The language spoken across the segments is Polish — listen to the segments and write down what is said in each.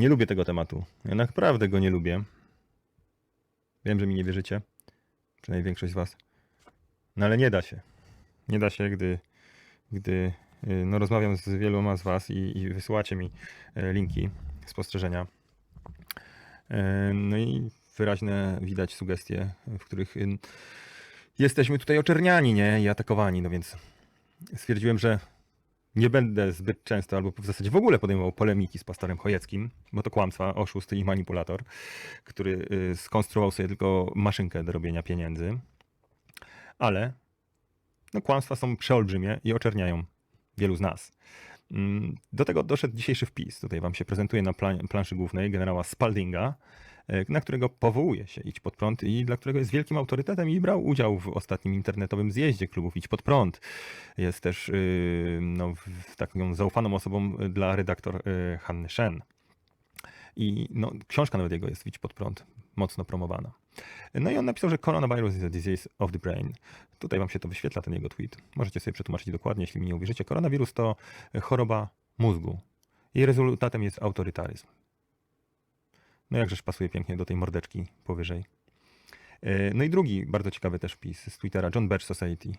Nie lubię tego tematu. Ja naprawdę go nie lubię. Wiem, że mi nie wierzycie. Przynajmniej większość z was. No ale nie da się. Nie da się, gdy, gdy y, no, rozmawiam z wieloma z was i, i wysyłacie mi e, linki, spostrzeżenia. E, No i wyraźne widać sugestie, w których y, jesteśmy tutaj oczerniani, nie? I atakowani, no więc stwierdziłem, że nie będę zbyt często, albo w zasadzie w ogóle podejmował polemiki z pastorem Chojeckim, bo to kłamstwa, oszust i manipulator, który y, skonstruował sobie tylko maszynkę do robienia pieniędzy. Ale no, kłamstwa są przeolbrzymie i oczerniają wielu z nas. Mm, Do tego doszedł dzisiejszy wpis. Tutaj wam się prezentuje na plan- planszy głównej generała Spaldinga, na którego powołuje się Idź Pod Prąd i dla którego jest wielkim autorytetem i brał udział w ostatnim internetowym zjeździe klubów Idź Pod Prąd. Jest też yy, no, taką zaufaną osobą dla redaktor yy, Hanny Shen. I no, książka nawet jego jest Idź Pod Prąd, mocno promowana. No i on napisał, że coronavirus is a disease of the brain. Tutaj wam się to wyświetla, ten jego tweet. Możecie sobie przetłumaczyć dokładnie, jeśli mi nie uwierzycie. Koronawirus to choroba mózgu. Jej rezultatem jest autorytaryzm. No jakżeż pasuje pięknie do tej mordeczki powyżej. E, No i drugi bardzo ciekawy też wpis z Twittera, John Birch Society.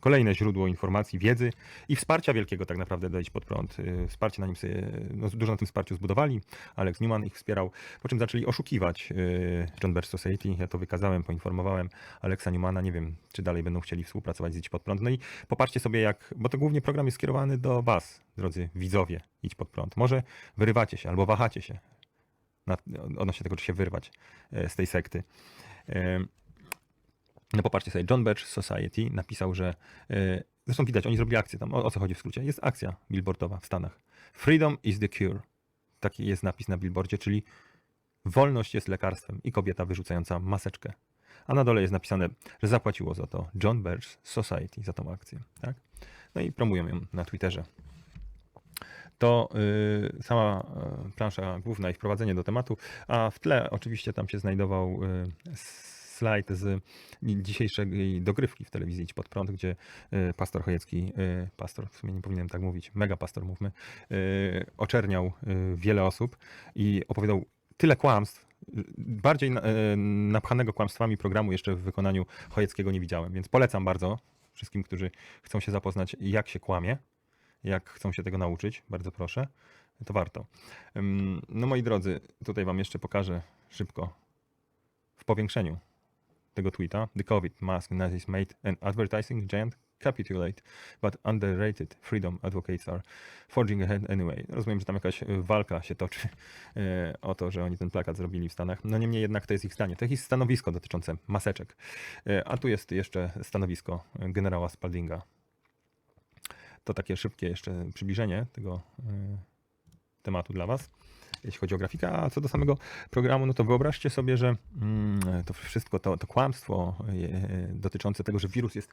Kolejne źródło informacji, wiedzy i wsparcia wielkiego tak naprawdę dojść pod prąd. E, Wsparcie na nim sobie, no dużo na tym wsparciu zbudowali. Alex Newman ich wspierał, po czym zaczęli oszukiwać e, John Birch Society. Ja to wykazałem, poinformowałem Alexa Newmana. Nie wiem, czy dalej będą chcieli współpracować z Idź Pod Prąd. No i popatrzcie sobie jak, bo to głównie program jest skierowany do was, drodzy widzowie Idź Pod Prąd. Może wyrywacie się albo wahacie się odnośnie tego, czy się wyrwać e, z tej sekty. E, No popatrzcie sobie, John Birch Society napisał, że e, zresztą widać, oni zrobili akcję tam, o, o co chodzi w skrócie? Jest akcja billboardowa w Stanach. Freedom is the cure. Taki jest napis na billboardzie, czyli wolność jest lekarstwem i kobieta wyrzucająca maseczkę. A na dole jest napisane, że zapłaciło za to John Birch Society, za tą akcję. Tak? No i promują ją na Twitterze to y, sama y, plansza główna i wprowadzenie do tematu, a w tle oczywiście tam się znajdował y, slajd z dzisiejszej dogrywki w telewizji Idź Pod Prąd, gdzie pastor Chojecki, pastor, w sumie nie powinienem tak mówić, mega pastor mówmy, oczerniał wiele osób i opowiadał tyle kłamstw, bardziej na- napchanego kłamstwami programu jeszcze w wykonaniu Chojeckiego nie widziałem, więc polecam bardzo wszystkim, którzy chcą się zapoznać, jak się kłamie, jak chcą się tego nauczyć, bardzo proszę, to warto. No moi drodzy, tutaj wam jeszcze pokażę szybko w powiększeniu tego tweeta. The COVID mask Nazis made an advertising giant capitulate, but underrated freedom advocates are forging ahead anyway. Rozumiem, że tam jakaś walka się toczy y, o to, że oni ten plakat zrobili w Stanach. No niemniej jednak to jest ich zdanie. To jest ich stanowisko dotyczące maseczek. Y, A tu jest jeszcze stanowisko generała Spaldinga. To takie szybkie jeszcze przybliżenie tego y, tematu dla Was, jeśli chodzi o grafikę. A co do samego programu, no to wyobraźcie sobie, że mm, to wszystko, to, to kłamstwo y, dotyczące tego, że wirus jest,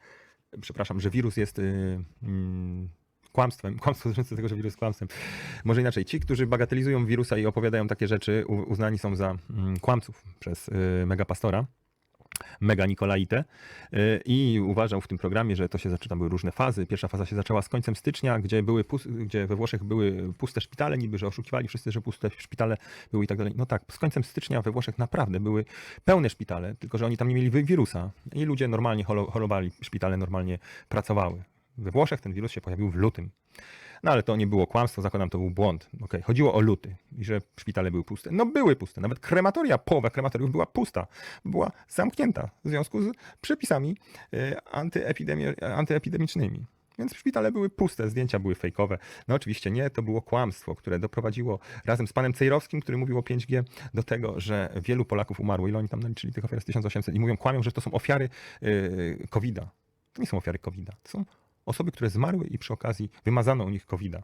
przepraszam, że wirus jest y, mm, kłamstwem, kłamstwo dotyczące tego, że wirus kłamstwem. Może inaczej, ci, którzy bagatelizują wirusa i opowiadają takie rzeczy, uznani są za mm, kłamców przez y, megapastora. Mega Nikolaite y, i uważał w tym programie, że to się zaczyna, były różne fazy. Pierwsza faza się zaczęła z końcem stycznia, gdzie, były gdzie we Włoszech były puste szpitale, niby, że oszukiwali wszyscy, że puste szpitale były i tak dalej. No tak, z końcem stycznia we Włoszech naprawdę były pełne szpitale, tylko że oni tam nie mieli wi- wirusa i ludzie normalnie chorowali, szpitale normalnie pracowały. We Włoszech ten wirus się pojawił w lutym. No ale to nie było kłamstwo, zakładam, to był błąd. Okay. Chodziło o luty i że szpitale były puste. No były puste, nawet krematoria, połowa krematoriów była pusta. Była zamknięta w związku z przepisami e, antyepidemi- antyepidemicznymi. Więc szpitale były puste, zdjęcia były fejkowe. No oczywiście nie, to było kłamstwo, które doprowadziło razem z panem Cejrowskim, który mówił o 5G, do tego, że wielu Polaków umarło. Ile oni tam naliczyli tych ofiar z 1800 i mówią, kłamią, że to są ofiary yy, COVID-a. To nie są ofiary COVID-a, to są osoby, które zmarły i przy okazji wymazano u nich COVID-a.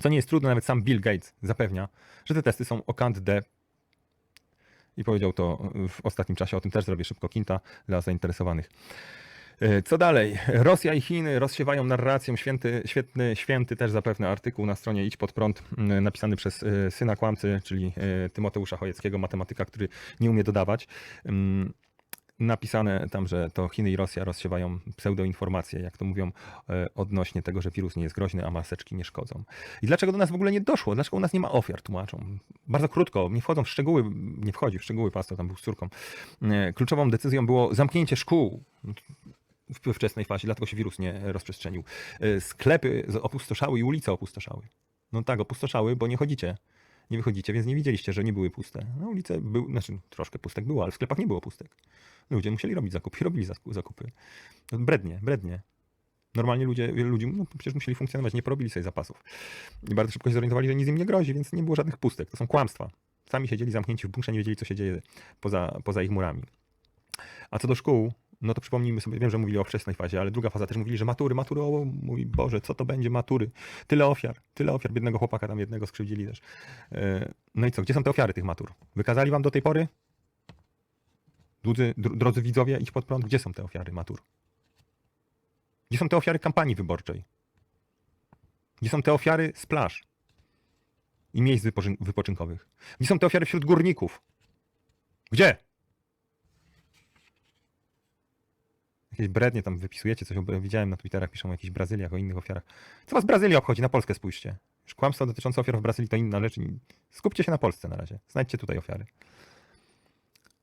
Co nie jest trudne, nawet sam Bill Gates zapewnia, że te testy są o kant D. I powiedział to w ostatnim czasie, o tym też zrobię szybko kinta dla zainteresowanych. E, Co dalej? Rosja i Chiny rozsiewają narrację. Święty, świetny, święty też zapewne artykuł na stronie Idź Pod Prąd, napisany przez e, syna kłamcy, czyli e, Tymoteusza Chojeckiego, matematyka, który nie umie dodawać. Napisane tam, że to Chiny i Rosja rozsiewają pseudoinformacje, jak to mówią, e, odnośnie tego, że wirus nie jest groźny, a maseczki nie szkodzą. I dlaczego do nas w ogóle nie doszło? Dlaczego u nas nie ma ofiar, tłumaczą? Bardzo krótko, nie wchodzą w szczegóły, nie wchodzi w szczegóły, pastor tam był z córką. E, Kluczową decyzją było zamknięcie szkół w wczesnej fazie, dlatego się wirus nie rozprzestrzenił. E, Sklepy opustoszały i ulice opustoszały. No tak, opustoszały, bo nie chodzicie. Nie wychodzicie, więc nie widzieliście, że nie były puste. No ulice były, znaczy troszkę pustek było, ale w sklepach nie było pustek. Ludzie musieli robić zakupy, robili zaku- zakupy. No, brednie, brednie. Normalnie ludzie, wielu ludzi no, przecież musieli funkcjonować, nie porobili sobie zapasów. I bardzo szybko się zorientowali, że nic im nie grozi, więc nie było żadnych pustek. To są kłamstwa. Sami siedzieli zamknięci w bunkrze, nie wiedzieli, co się dzieje poza, poza ich murami. A co do szkół, no to przypomnijmy sobie, wiem, że mówili o wczesnej fazie, ale druga faza też mówili, że matury, matury, o mój Boże, co to będzie matury? Tyle ofiar, tyle ofiar, biednego chłopaka tam jednego skrzywdzili też. E, No i co, gdzie są te ofiary tych matur? Wykazali wam do tej pory? Drodzy, dr- drodzy widzowie, idź pod prąd, gdzie są te ofiary matur? Gdzie są te ofiary kampanii wyborczej? Gdzie są te ofiary z plaż i miejsc wypoczyn- wypoczynkowych? Gdzie są te ofiary wśród górników? Gdzie? Jakieś brednie tam wypisujecie, coś widziałem na Twitterach, piszą o jakichś Brazyliach, o innych ofiarach. Co was Brazylia obchodzi? Na Polskę spójrzcie. Już kłamstwo dotyczące ofiar w Brazylii to inna rzecz. Skupcie się na Polsce na razie. Znajdźcie tutaj ofiary.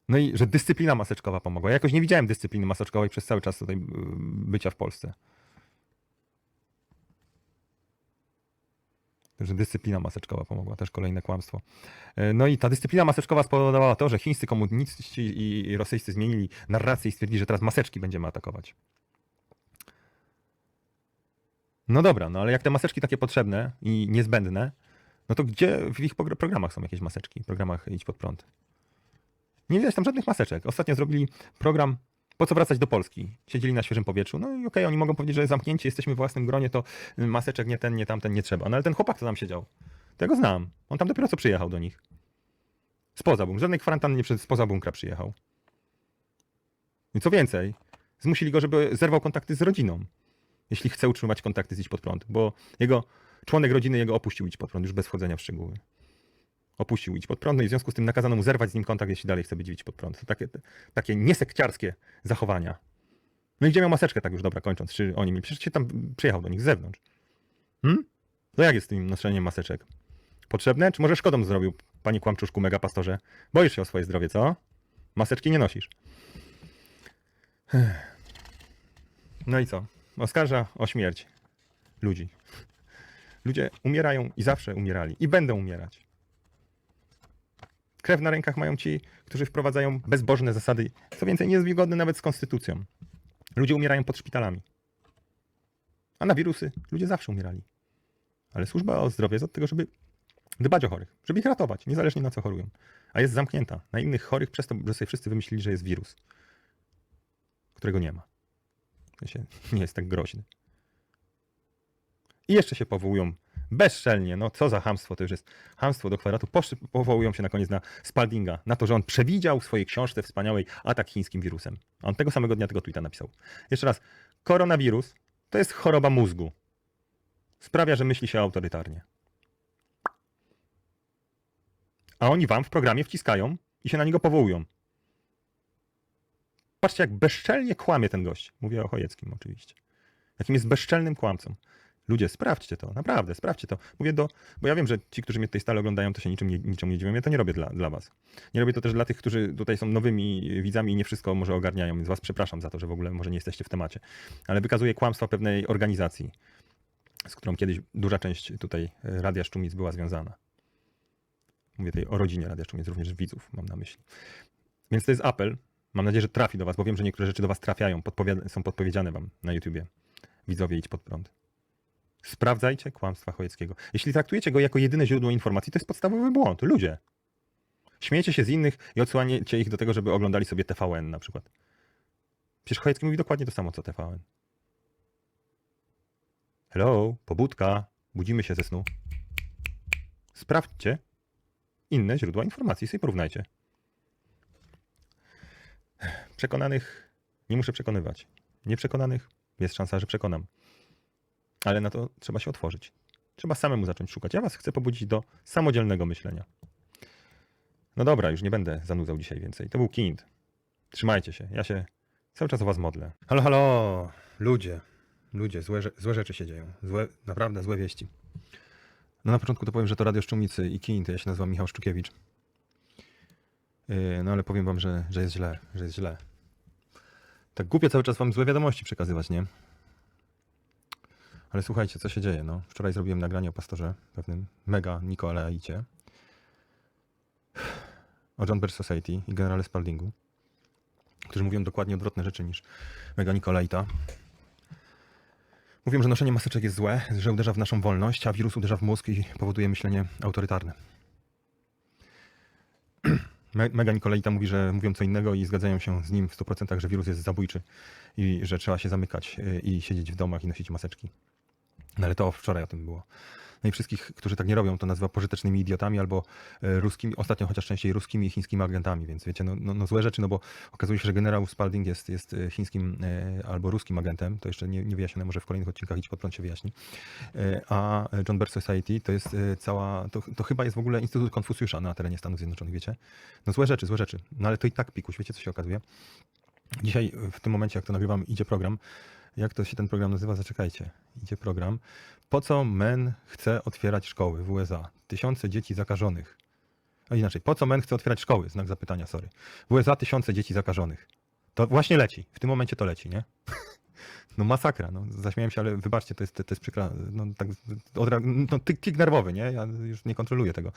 No i że dyscyplina maseczkowa pomogła. Ja jakoś nie widziałem dyscypliny maseczkowej przez cały czas tutaj y, bycia w Polsce. Że dyscyplina maseczkowa pomogła, też kolejne kłamstwo. E, No i ta dyscyplina maseczkowa spowodowała to, że chińscy komuniści i rosyjscy zmienili narrację i stwierdzili, że teraz maseczki będziemy atakować. No dobra, no ale jak te maseczki takie potrzebne i niezbędne, no to gdzie w ich progr- programach są jakieś maseczki? W programach Idź Pod Prąd. Nie widać tam żadnych maseczek. Ostatnio zrobili program Po co wracać do Polski? Siedzieli na świeżym powietrzu. No i okej, oni mogą powiedzieć, że zamknięci jesteśmy w własnym gronie, to maseczek nie ten, nie tamten, nie trzeba. No ale ten chłopak, co tam siedział, to ja go znam. On tam dopiero co przyjechał do nich. Spoza bunkra. Żadnej kwarantanny nie spoza bunkra przyjechał. I co więcej, zmusili go, żeby zerwał kontakty z rodziną. Jeśli chce utrzymywać kontakty z Idź Pod Prąd. Bo jego członek rodziny jego opuścił Idź Pod Prąd, już bez wchodzenia w szczegóły. Opuścił Idź Pod Prąd, no i w związku z tym nakazano mu zerwać z nim kontakt, jeśli dalej chce być Idź Pod Prąd. Takie, takie niesekciarskie zachowania. No i gdzie miał maseczkę, tak już dobra, kończąc, czy oni mi, przecież się tam przyjechał do nich z zewnątrz. Hmm? To jak jest z tym noszeniem maseczek? Potrzebne, czy może szkodą zrobił, panie kłamczuszku, mega pastorze? Boisz się o swoje zdrowie, co? Maseczki nie nosisz. No i co? Oskarża o śmierć ludzi. Ludzie umierają i zawsze umierali. I będą umierać. Krew na rękach mają ci, którzy wprowadzają bezbożne zasady, co więcej, niezgodne nawet z konstytucją. Ludzie umierają pod szpitalami. A na wirusy ludzie zawsze umierali. Ale służba o zdrowie jest od tego, żeby dbać o chorych, żeby ich ratować, niezależnie na co chorują. A jest zamknięta na innych chorych przez to, że sobie wszyscy wymyślili, że jest wirus, którego nie ma. To się nie jest tak groźny. I jeszcze się powołują bezczelnie, no co za hamstwo, to już jest hamstwo do kwadratu. Powołują się na koniec na Spaldinga, na to, że on przewidział w swojej książce wspaniałej atak chińskim wirusem. A on tego samego dnia tego tweeta napisał. Jeszcze raz, koronawirus to jest choroba mózgu. Sprawia, że myśli się autorytarnie. A oni wam w programie wciskają i się na niego powołują. Patrzcie, jak bezczelnie kłamie ten gość. Mówię o Chojeckim oczywiście. Jakim jest bezczelnym kłamcą. Ludzie, sprawdźcie to, naprawdę, sprawdźcie to. Mówię do, bo ja wiem, że ci, którzy mnie tutaj stale oglądają, to się niczym nie, niczym nie dziwią. Ja to nie robię dla, dla was. Nie robię to też dla tych, którzy tutaj są nowymi widzami i nie wszystko może ogarniają, więc was przepraszam za to, że w ogóle może nie jesteście w temacie. Ale wykazuję kłamstwa pewnej organizacji, z którą kiedyś duża część tutaj Radia Szczumic była związana. Mówię tutaj o rodzinie Radia Szczumic, również widzów mam na myśli. Więc to jest apel. Mam nadzieję, że trafi do was, bo wiem, że niektóre rzeczy do was trafiają, podpowiada- są podpowiedziane wam na YouTubie. Widzowie, idź pod prąd. Sprawdzajcie kłamstwa Chojeckiego. Jeśli traktujecie go jako jedyne źródło informacji, to jest podstawowy błąd. Ludzie. Śmiejecie się z innych i odsłaniacie ich do tego, żeby oglądali sobie TVN na przykład. Przecież Chojecki mówi dokładnie to samo, co TVN. Hello, pobudka, budzimy się ze snu. Sprawdźcie inne źródła informacji, sobie porównajcie. Przekonanych nie muszę przekonywać. Nieprzekonanych jest szansa, że przekonam. Ale na to trzeba się otworzyć. Trzeba samemu zacząć szukać. Ja was chcę pobudzić do samodzielnego myślenia. No dobra, już nie będę zanudzał dzisiaj więcej. To był Kind. Trzymajcie się. Ja się cały czas o was modlę. Halo, halo. Ludzie. Ludzie, złe, złe rzeczy się dzieją. Złe, naprawdę złe wieści. No na początku to powiem, że to Radio Szczumicy i Kin, to ja się nazywam Michał Szczukiewicz. Yy, No ale powiem wam, że, że jest źle, że jest źle. Tak głupie cały czas wam złe wiadomości przekazywać, nie? Ale słuchajcie, co się dzieje, no. Wczoraj zrobiłem nagranie o pastorze pewnym mega Nikolaicie. O John Birch Society i generale Spaldingu, którzy mówią dokładnie odwrotne rzeczy niż mega Nikolaita. Mówią, że noszenie maseczek jest złe, że uderza w naszą wolność, a wirus uderza w mózg i powoduje myślenie autorytarne. Me- Mega Nikolaita mówi, że mówią co innego i zgadzają się z nim w 100%, że wirus jest zabójczy i że trzeba się zamykać y, i siedzieć w domach i nosić maseczki. No ale to wczoraj o tym było. No i wszystkich, którzy tak nie robią, to nazywa pożytecznymi idiotami albo e, ruskimi, ostatnio chociaż częściej ruskimi i chińskimi agentami, więc wiecie, no, no, no złe rzeczy, no bo okazuje się, że generał Spalding jest, jest e, chińskim e, albo ruskim agentem, to jeszcze nie, nie wyjaśnione, może w kolejnych odcinkach Idź pod prąd się wyjaśni, a John Birch Society to jest cała, to, to chyba jest w ogóle Instytut Konfucjusza na terenie Stanów Zjednoczonych, wiecie? No złe rzeczy, złe rzeczy, no ale to i tak pikuś, wiecie co się okazuje? Dzisiaj w tym momencie, jak to nagrywam, idzie program. Jak to się ten program nazywa? Zaczekajcie. Idzie program. Po co MEN chce otwierać szkoły w USA? Tysiące dzieci zakażonych. A inaczej, po co MEN chce otwierać szkoły? Znak zapytania, sorry. W USA tysiące dzieci zakażonych. To właśnie leci. W tym momencie to leci, nie? No masakra, no zaśmiałem się, ale wybaczcie, to jest, to jest przykra, no tak, odra, no nerwowy, nie? Ja już nie kontroluję tego.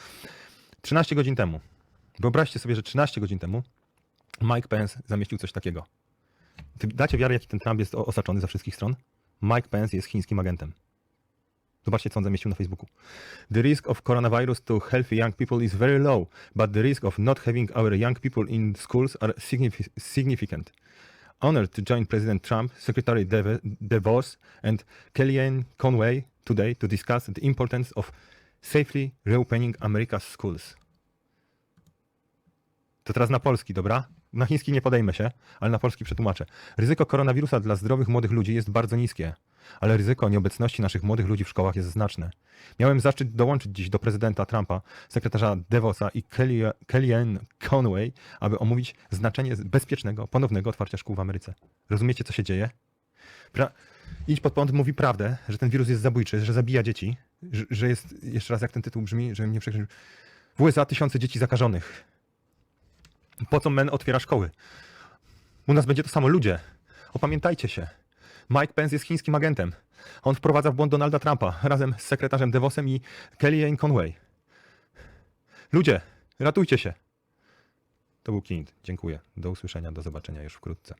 13 godzin temu, wyobraźcie sobie, że 13 godzin temu Mike Pence zamieścił coś takiego. Dacie wiarę, jaki ten Trump jest osaczony ze wszystkich stron? Mike Pence jest chińskim agentem. Zobaczcie, co on zamieścił na Facebooku. The risk of coronavirus to healthy young people is very low, but the risk of not having our young people in schools are signifi- significant. Honored to join President Trump, Secretary DeVos and Kellyanne Conway today to discuss the importance of safely reopening America's schools. To teraz na polski, dobra? Na chiński nie podejmę się, ale na polski przetłumaczę. Ryzyko koronawirusa dla zdrowych młodych ludzi jest bardzo niskie, ale ryzyko nieobecności naszych młodych ludzi w szkołach jest znaczne. Miałem zaszczyt dołączyć dziś do prezydenta Trumpa, sekretarza Devosa i Kelly- Kellyanne Conway, aby omówić znaczenie bezpiecznego, ponownego otwarcia szkół w Ameryce. Rozumiecie, co się dzieje? Pra- Idź pod prąd mówi prawdę, że ten wirus jest zabójczy, że zabija dzieci, że, że jest, jeszcze raz jak ten tytuł brzmi, że mnie przekreślił. W USA tysiące dzieci zakażonych. Po co men otwiera szkoły? U nas będzie to samo. Ludzie, opamiętajcie się. Mike Pence jest chińskim agentem. On wprowadza w błąd Donalda Trumpa razem z sekretarzem DeVosem i Kellyanne Conway. Ludzie, ratujcie się. To był Kind. Dziękuję. Do usłyszenia, do zobaczenia już wkrótce.